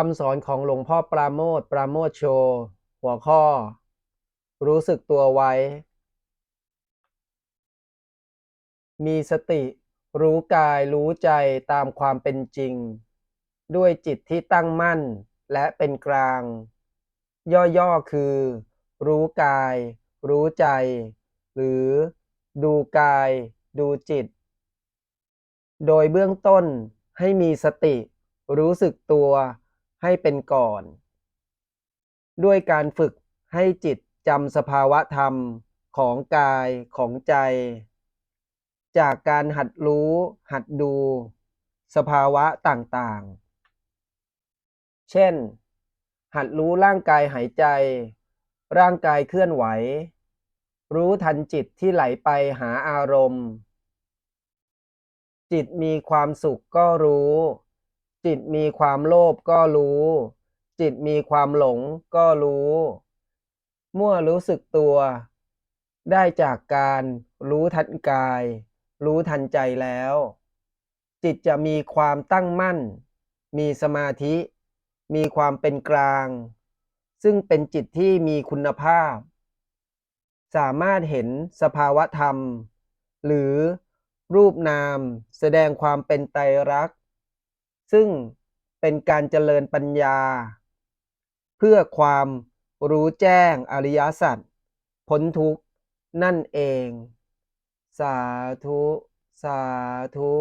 คำสอนของหลวงพ่อปราโมทปราโมทโช หัวข้อ รู้สึกตัวไว้ มีสติ รู้กายรู้ใจตามความเป็นจริง ด้วยจิตที่ตั้งมั่นและเป็นกลาง ย่อๆคือ รู้กาย รู้ใจ หรือ ดูกาย ดูจิต โดยเบื้องต้นให้มีสติ รู้สึกตัว ให้เป็นก่อน ด้วยการฝึกให้จิตจำสภาวะธรรมของกายของใจ จากการหัดรู้หัดดู สภาวะต่างๆ เช่น หัดรู้ร่างกายหายใจ ร่างกายเคลื่อนไหว รู้ทันจิตที่ไหลไปหาอารมณ์ จิตมีความสุขก็รู้ จิตมีความโลภก็รู้ จิตมีความหลงก็รู้เมื่อรู้สึกตัว ได้จากการรู้ทันกาย รู้ทันใจแล้ว จิตจะมีความตั้งมั่น มีสมาธิ มีความเป็นกลาง ซึ่งเป็นจิตที่มีคุณภาพ สามารถเห็นสภาวะธรรม หรือรูปนามแสดงความเป็นไตรลักษณ ซึ่งเป็นการเจริญปัญญา เพื่อความรู้แจ้งอริยสัจพ้นทุกข์นั่นเอง สาธุ สาธุ